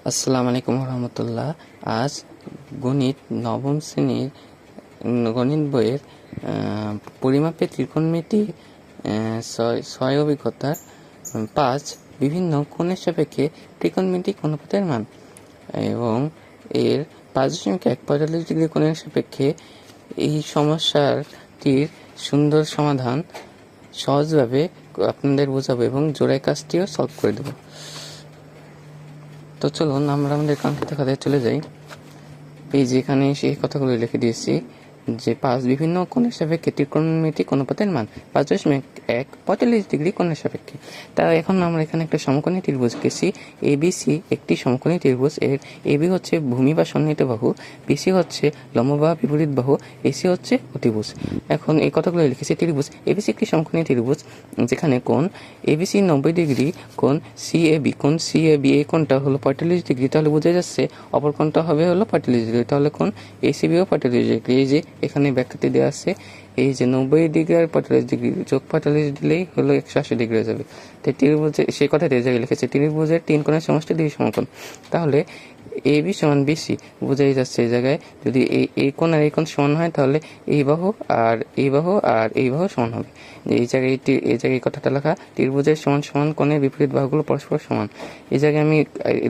আসসালামু আলাইকুম রহমতুল্লাহ আজ গণিত নবম শ্রেণির গণিত বইয়ের পরিমাপে ত্রিকোণমিতি ছয় অভিজ্ঞতার পাঁচ বিভিন্ন কোণের সাপেক্ষে ত্রিকোণমিতিক অনুপাতের মান এবং এর পাঁচ দশমিক এক পঁয়তাল্লিশ ডিগ্রি কোণের সাপেক্ষে এই সমস্যাটির সুন্দর সমাধান সহজভাবে আপনাদের বোঝাবো এবং জোড়াই কাজটিও সলভ করে দেবো। তো চলুন আমরা আমাদের কাঙ্ক্ষিত খাতায় চলে যাই। এই যেখানে সেই কথাগুলো লিখে দিয়েছি যে, পাঁচ বিভিন্ন কোন কোণের সাপেক্ষে কোন পথের মান পাঁচ দশমিক এক, পঁয়তাল্লিশ ডিগ্রি কোণের সাপেক্ষে। তা এখন আমরা এখানে একটা সমকোণী ত্রিভুজ কেছি এবিসি একটি সমকোণী ত্রিভুজ। এর এবি হচ্ছে ভূমি বা সন্নিহিত বাহু। বিসি হচ্ছে লম্ব বা বিপরীত বাহু। এসি হচ্ছে অতিভুজ। এখন এই কথাগুলো লিখেছি ত্রিভুজ। এবিসি একটি সমকোণী ত্রিভুজ, যেখানে কোণ এবিসি নব্বই ডিগ্রি, কোণ সিএবি কোণ সি এ বি এই কোণটা হলো পঁয়তাল্লিশ ডিগ্রি, তাহলে বোঝা যাচ্ছে অপর কোণটা হবে হলো পঁয়তাল্লিশ ডিগ্রি। তাহলে কোণ এসিবিও পঁয়তাল্লিশ ডিগ্রি। এই যে এখানে ব্যাখ্যাটি দেওয়া আছে। এই যে নব্বই ডিগ্রি আর পঁয়তাল্লিশ ডিগ্রি, যোগ পঁয়তাল্লিশ দিলেই হলো একশো আশি ডিগ্রি হয়ে যাবে। তাই ত্রিভুজে সেই কথাটি জায়গায় লিখেছে ত্রিভুজের তিন কোণের সমষ্টি দুই সমকোণ। তাহলে এ বি সমান বিসি বোঝাই যাচ্ছে এই জায়গায়, যদি এই এই কোণ আর এই কোণ সমান হয়, তাহলে এই বাহু আর এই বাহু আর এই বাহু সমান হবে। এই জায়গায় এই জায়গায় কথাটা লেখা, ত্রিভুজের সমান সমান কোণের বিপরীত বাহুগুলো পরস্পর সমান। এই জায়গায় আমি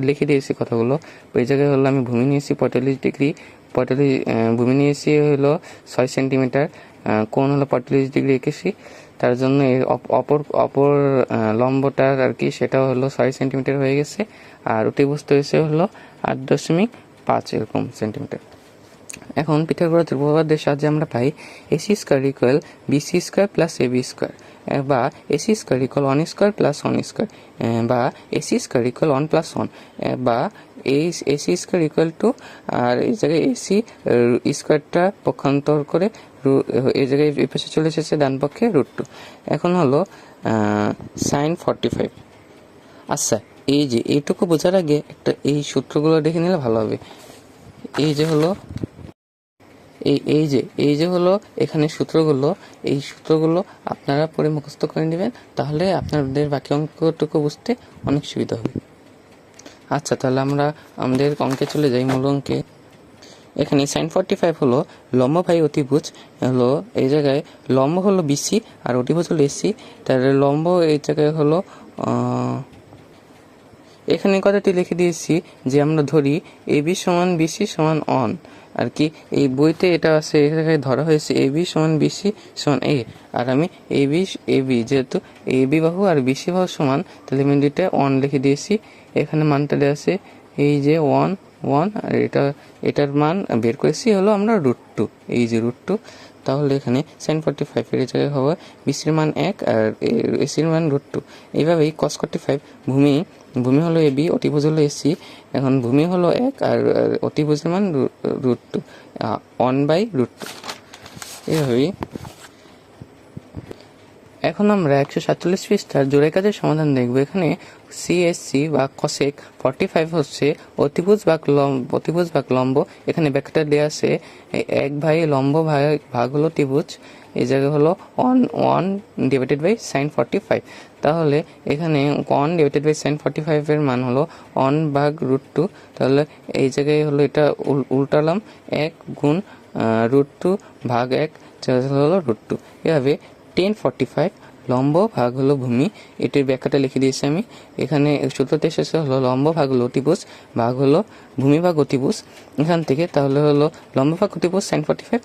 লিখে দিয়েছি কথাগুলো। এই জায়গায় হলো আমি ভূমি নিয়েছি পঁয়তাল্লিশ ডিগ্রি, পঁয়তাল্লিশ ভূমি নিয়েছি হলো ছয় সেন্টিমিটার। কোণ হলো পঁয়তাল্লিশ ডিগ্রি এঁকেছি তার জন্য অপর অপর লম্বটার আর কি, সেটাও হলো ছয় সেন্টিমিটার হয়ে গেছে, আর অতিবস্তু হয়েছে হলো আট দশমিক পাঁচ এরকম সেন্টিমিটার। এখন পিথাগোরাস উপপাদ্যের সাহায্যে আমরা পাই AC square equal BC square plus AB square বা AC square equal one square plus one square বা AC square equal one plus one বা এই এসি স্কোয়ার ইকুয়াল টু, আর এই জায়গায় এসি স্কোয়ারটা পক্ষান্তর করে এই জায়গায় এই পাশে চলে এসেছে ডান পক্ষে রুট টু এখন হলো সাইন ফর্টি ফাইভ আচ্ছা এই যে এইটুকু বোঝার আগে একটা এই সূত্রগুলো দেখে নিলে ভালো হবে। এই যে হলো এই এই যে এই যে হলো এখানে সূত্রগুলো, এই সূত্রগুলো আপনারা পরে মুখস্থ করে নেবেন, তাহলে আপনাদের বাকি অঙ্কটুকু বুঝতে অনেক সুবিধা হবে। আচ্ছা তাহলে আমরা আমাদের অঙ্কে চলে যাই মূল অঙ্কে। এখানে সাইন ফর্টি ফাইভ হলো লম্ব ভাই অতিভুজ, হলো এই জায়গায় লম্ব হলো বিসি আর অতিভুজ হলো এসি তাহলে লম্ব এই জায়গায় হলো এখানে কথাটি লিখে দিয়েছি যে আমরা ধরি এ বি সমান বিসি সমান অন আর কি এই বইতে এটা আছে এখানে ধরা হয়েছে এ বি সমান বিসি সমান এ। আর আমি এ বি এ বি, যেহেতু এ বি বাহু আর বিসি বাহু সমান, তাহলে আমি দুইটা ওয়ান লিখে দিয়েছি। এখানে মানটা দেওয়া আছে, এই যে ওয়ান ওয়ান আর এটা, এটার মান বের করেছি হলো আমরা রুট টু এই যে রুট টু তাহলে এখানে সাইন ফর্টি ফাইভ এর জায়গায় হবে বিসির মান এক আর এসির মান রুট টু এইভাবেই কস ফর্টি ফাইভ ভূমি ভূমি হলো এবি অতিভুজ হলো এসি এখন ভূমি হলো এক আর অতিভুজের মান root two one by root two এইভাবেই এখন আমরা একশো সাতচল্লিশ পৃষ্ঠার জোড়াই কাজের সমাধান দেখব। এখানে সিএসসি বা কসেক ফর্টি ফাইভ হচ্ছে অতিভুজ বা লম্ব অতিভুজ বা লম্ব। এখানে ব্যাখ্যাটা দেওয়া আছে, এক ভাই লম্ব ভাগ ভাগ হলো ত্রিভুজ। এই জায়গায় হলো one one divided by sine forty five তাহলে এখানে one divided by sine forty ফাইভের মান হলো ওয়ান ভাগ রুট টু তাহলে এই জায়গায় হলো এটা উল- উল্টালাম, এক গুণ রুট টু ভাগ এক হলো রুট টু এভাবে টেন ফর্টি ফাইভ লম্ব ভাগ হলো ভূমি। এটির ব্যাখ্যাটা লিখে দিয়েছি আমি। এখানে সূত্রতে শেষে হলো লম্ব ভাগ হলো অতিভুজ, ভাগ হলো ভূমি ভাগ অতিভুজ। এখান থেকে তাহলে হলো লম্ব ভাগ অতিভুজ সাইন ফর্টি ফাইভ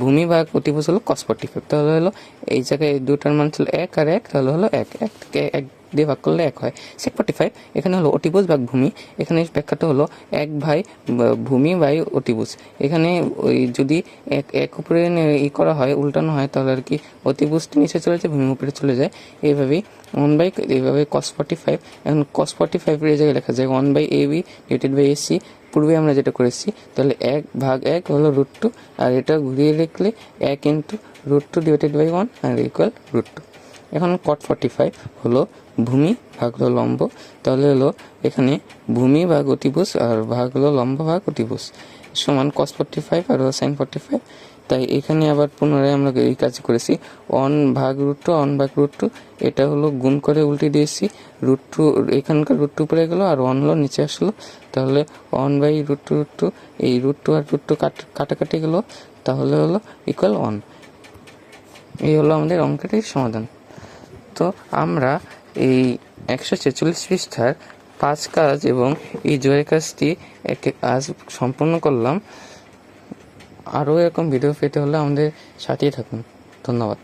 ভূমি ভাগ অতিভুজ হলো কস ফর্টি ফাইভ তাহলে হলো এই জায়গায় দুটার মান ছিল এক আর এক, তাহলে হলো এক। এক এক দিয়ে ভাগ করলে এক হয়। সেক ফর্টি ফাইভ এখানে হলো অতিভুজ ভাগ ভূমি এখানে ব্যাখ্যাটা হলো এক ভাই ভূমি বাই অতিভুজ। এখানে ওই যদি এক এক উপরে ই করা হয়, উল্টানো হয়, তাহলে আর কি অতিভুজটি নিচে চলে যায়, ভূমি উপরে চলে যায়। এইভাবেই ওয়ান বাই এইভাবে কস ফর্টি ফাইভ এখন কস ফর্টি ফাইভের জায়গায় লেখা যায় one by A B divided by AC পূর্বে আমরা যেটা করেছি, তাহলে এক ভাগ এক হলো রুট টু আর এটা ঘুরিয়ে লিখলে এক into root two divided by one R equal root two এখন কট ফর্টি ফাইভ হলো ভূমি ভাগ হলো লম্ব, তাহলে হলো এখানে ভূমি ভাগ অতিভুজ আর ভাগ হলো লম্ব ভাগ অতিভুজ। সমান কস ফর্টি ফাইভ আর সাইন ফর্টি ফাইভ তাই এখানে আবার পুনরায় আমরা এই কাজ করেছি। অন ভাগ রুট টু অন ভাগ রুট টু এটা হলো গুণ করে উল্টে দিয়েছি। রুট টু এখানকার রুট টু পড়ে গেলো আর অন হলো নিচে আসলো। তাহলে one by root two root two এই রুট টু আর রুট টু কাটাকাটি গেলো। তাহলে হলো ইকুয়াল অন এই হলো আমাদের অঙ্কটির সমাধান। তো আমরা এই একশো ছেচল্লিশ পৃষ্ঠার পাঁচ কাজ এবং এই জয়ের কাজটি এক কাজ সম্পন্ন করলাম। আরও এরকম ভিডিও পেতে হলে আমাদের সাথেই থাকুন। ধন্যবাদ।